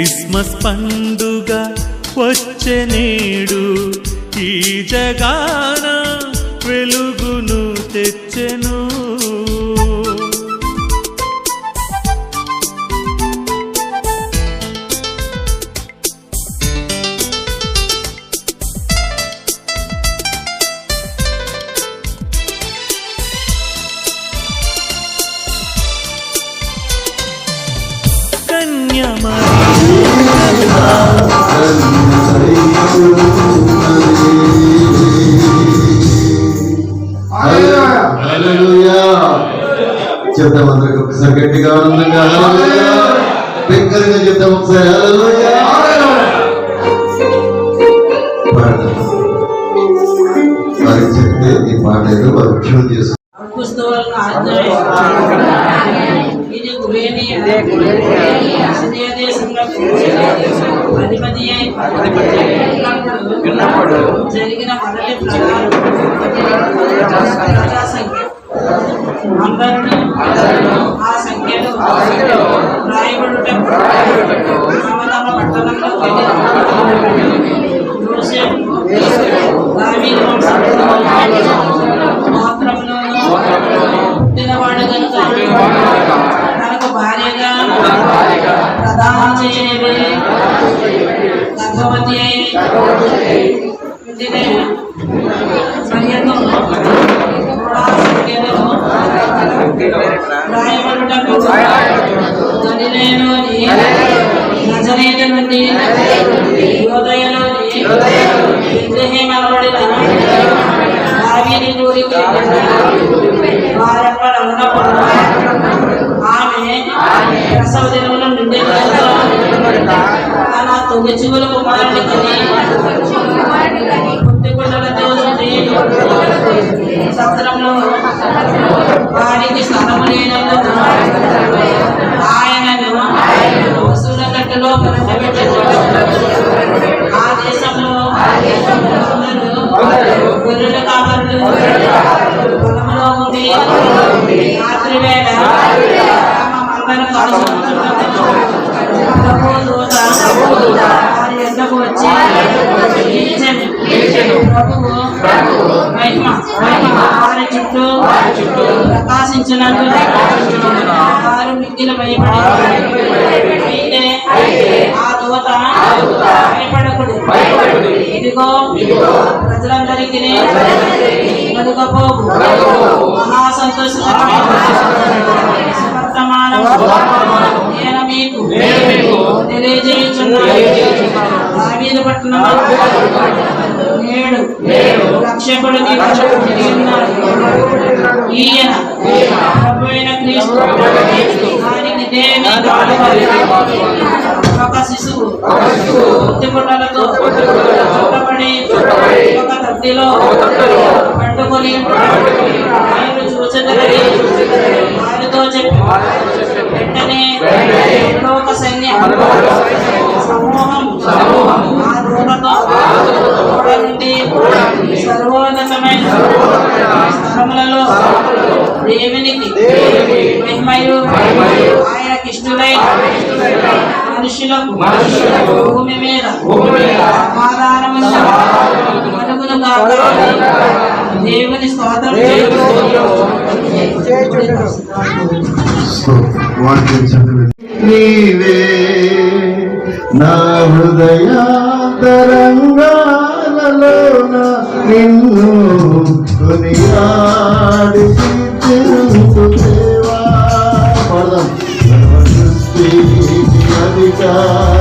Christmas పండుగ వచ్చే నేడు ఈ జగానా చెప్తాం అందరికి ఒకసారి గట్టిగా ఆనందంగా హల్లెలూయా. చెప్తాం ఒకసారి వారికి చెప్తే ఈ పాట ఏదో వారు ట్యూన్ విన్నప్పుడు దేశంలో జరిగిన మొదటి ప్రజా సంఖ్య ఆ సంఖ్యలో రాయబడుటకు తమ తమ పట్టణంలో పుట్టినవాడు కనుక తనకు భార్యగా ప్రదానం చేయని గర్భవతి అయి పుట్టిన మరియతో కూడా సంఖ్యలో రాయబడుటకు గలిలయలోని నజరేతు నుండి యోదయలోని బెత్లెహేము అనబడిన దావీదు ఊరికి వారెక్కడ ప్రసవ దినముల నుండి తన తొలి చివుల కుమారుని కని సత్రంలో వారికి స్థలము లేనందున ప్రభువు మహిమ వారి చుట్టూ ప్రకాశించినట్టు వారు మిక్కిలి భయపడి ఆ దూత భయపడకుడు. ఇదిగో ప్రజలందరికీ కలుగపోవు మహా సంతోషకరమైన వర్తమానం నేను మీకు తెలియజేయుచున్నాను. పట్టణం నేడు రక్షకుడు ఈయన క్రీస్తు వారికి దేవి ఒక శిశువు పుట్టుబుట్టలతో చుట్టబడి ఒక తట్టిలో పట్టుకొని ఆయన వారితో చెప్పి వెంటనే లోక సైన్యం సమూహం స్థలములలో దేవునికి మహిమయు. ఆయనకిష్టులై మనుషులకు భూమి మీద సమాధానమును కలుగును గాక. దేవుని స్తోత్రం నీవే నా హృదయాంతరంగాలలోన నిన్ను కొనియాడి కీర్తింతు దేవా పాడదాం. సర్వసృష్టికి అధికారి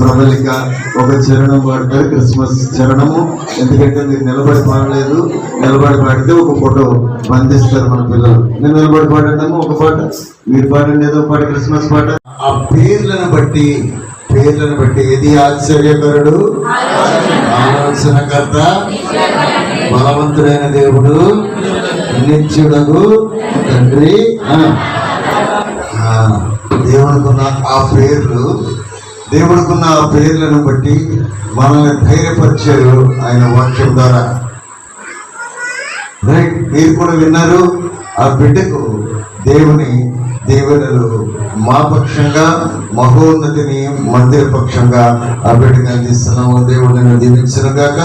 ప్రణాళిక ఒక చరణం పాడతారు క్రిస్మస్ చరణము. ఎందుకంటే మీరు నిలబడి పాడలేదు. నిలబడి పాడితే ఒక ఫోటో బంధిస్తారు మన పిల్లలు. నేను నిలబడి పాడండి ఒక పాట. మీరు పాడండి ఏదో పాట క్రిస్మస్ పాట. ఆ పేర్లను బట్టి పేర్లను బట్టి ఇది ఆశ్చర్యకరుడు? ఆలోచనకర్త బలవంతుడైన దేవుడు నిత్యుడగు తండ్రి. ఆ, ఆ, ఆ పేర్లు దేవుడికున్న ఆ పేర్లను బట్టి మనల్ని ధైర్యపరిచారు ఆయన వాక్యం ద్వారా. రైట్ మీరు కూడా విన్నారు ఆ బిడ్డకు దేవుని దేవునులు మా పక్షంగా మహోన్నతిని మందిర పక్షంగా ఆ బిడ్డకు అందిస్తున్నాము. దేవుడిని దీవించిన గాక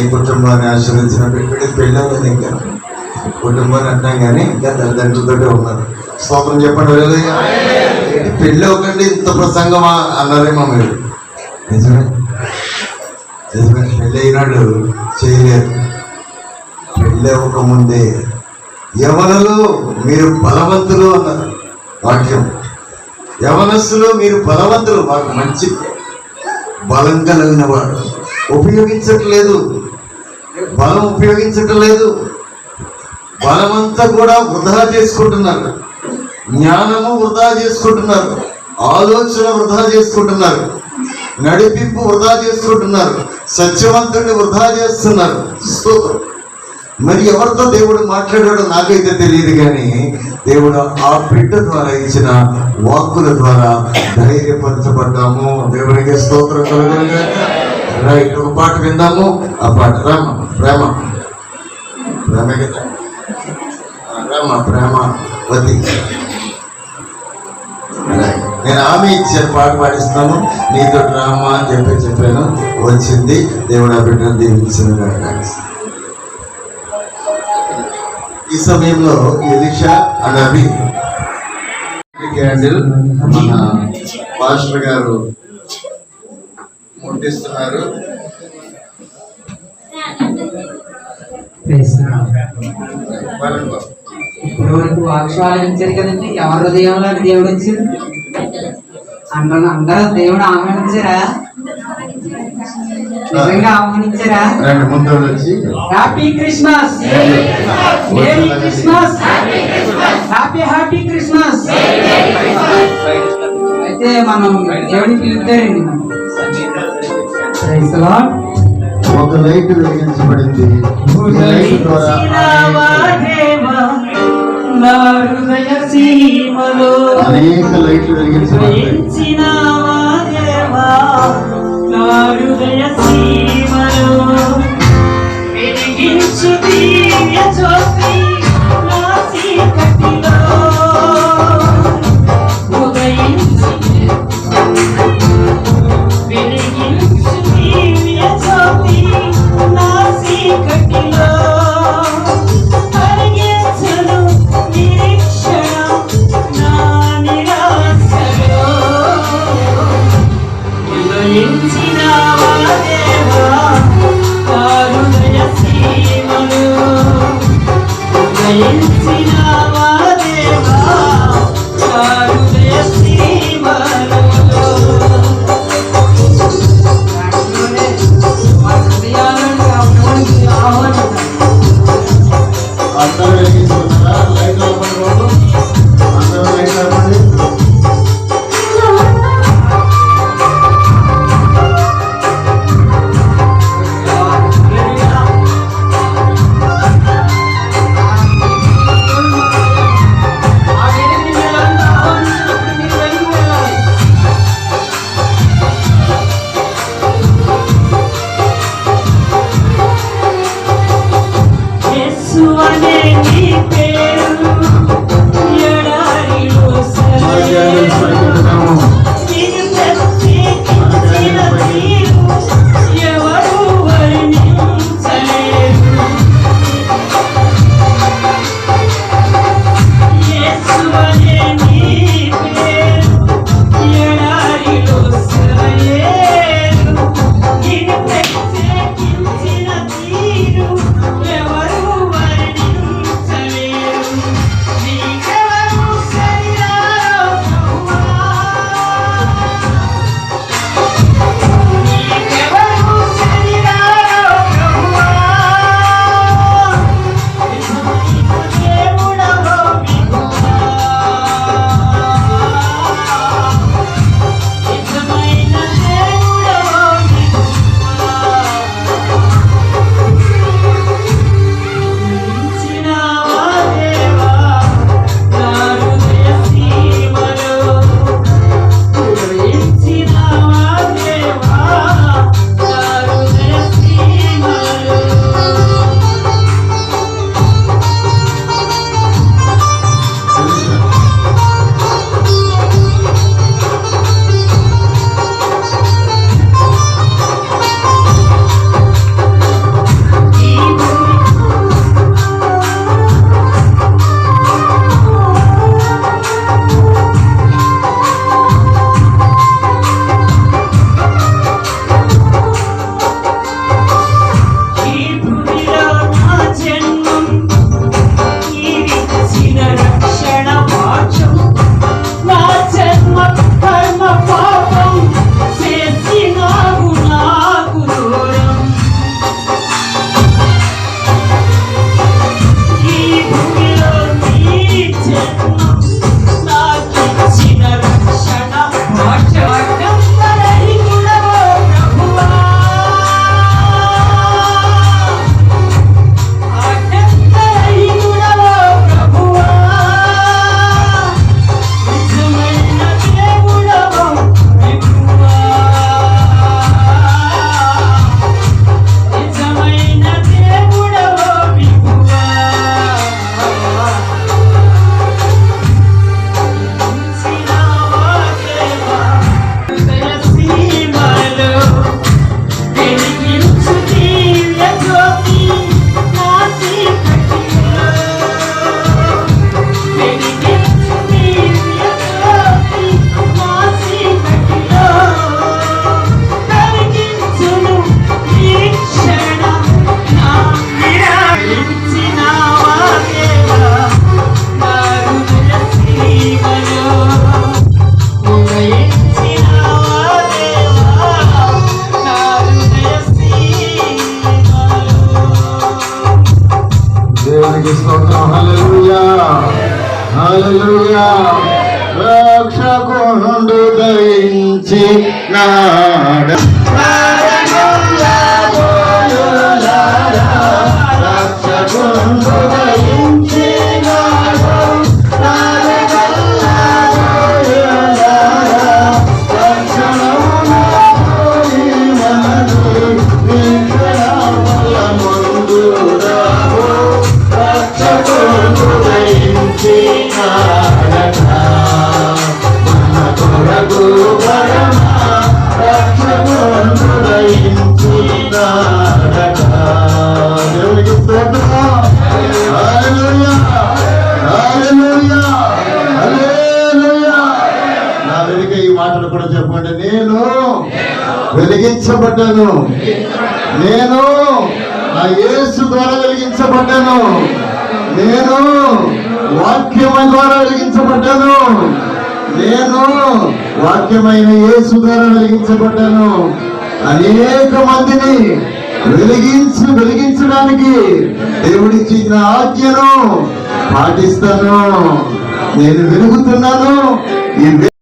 ఈ కుటుంబాన్ని ఆశ్రయించిన బిడ్డ పెళ్ళి ఇంకా కుటుంబాన్ని అంటాం కానీ ఇంకా తల్లిదండ్రులతో ఉన్నారు. స్తోత్రం చెప్పండి పెళ్ళి అవ్వకండి ఇంత ప్రసంగమా అన్నారేమో మీరు. నిజమే. నిజమే. పెళ్ళి అయినాడు చేయలేరు పెళ్ళి అవ్వకముందే యవనలు మీరు బలవంతులు అన్నారు. వాక్యం. యవనస్సులు మీరు బలవంతులు. మాకు మంచి బలం కలిగిన వాడు ఉపయోగించట్లేదు. బలం ఉపయోగించట్లేదు. బలమంతా కూడా వృధా చేసుకుంటున్నారు. జ్ఞానము వృధా చేసుకుంటున్నారు. ఆలోచన వృధా చేసుకుంటున్నారు. నడిపింపు వృధా చేసుకుంటున్నారు. సత్యవంతుడిని వృధా చేస్తున్నారు. స్తోత్రం. మరి ఎవరితో దేవుడు మాట్లాడాడో నాకైతే తెలియదు కానీ దేవుడు ఆ బిడ్డ ద్వారా ఇచ్చిన వాక్కుల ద్వారా ధైర్యపరచబడ్డాము. దేవునికి స్తోత్రం రైట్ ఒక పాట విందాము. ఆ పాట రామ ప్రేమ. ప్రేమ కదా. రామ ప్రేమ ప్రేమ. వతి. నేను ఆమె ఇచ్చాను పాట పాడిస్తాను. నీతో డ్రామా అని చెప్పి చెప్పాను. వచ్చింది. దేవుడు బిడ్డను దీవించిన ఈ సమయంలో ఎలిషా అండ్ అభి క్యాండిల్ మన పాస్టర్ గారు ముట్టిస్తున్నారు. ఇప్పుడు వరకు వాక్షాలు ఇచ్చారు కదండి. ఎవరి హృదయంలో దేవుడు వచ్చారు అందరూ అందరూ దేవుడు ఆహ్వానించారా? నిజంగా ఆహ్వానించారా? రండి ముందు వచ్చి. Happy Christmas merry Christmas happy happy Christmas అయితే మనం దేవుడిని Lord. ఒక లైట్ వెలిగించబడింది. ద్వారా హృదయ సీమలో అనేక లైట్లు దేవా, నా హృదయ సీమలో వెలిగించు వెలిగించబడ్డాను. నేను నా యేసు ద్వారా వెలిగించబడ్డాను. నేను వాక్యమైన ద్వారా వెలిగించబడ్డాను. నేను వాక్యమైన యేసు ద్వారా వెలిగించబడ్డాను. అనేక మందిని వెలిగించి వెలిగించడానికి దేవుడిచ్చిన ఆజ్ఞను పాటిస్తాను. నేను వెలుగుతున్నాను. ఈ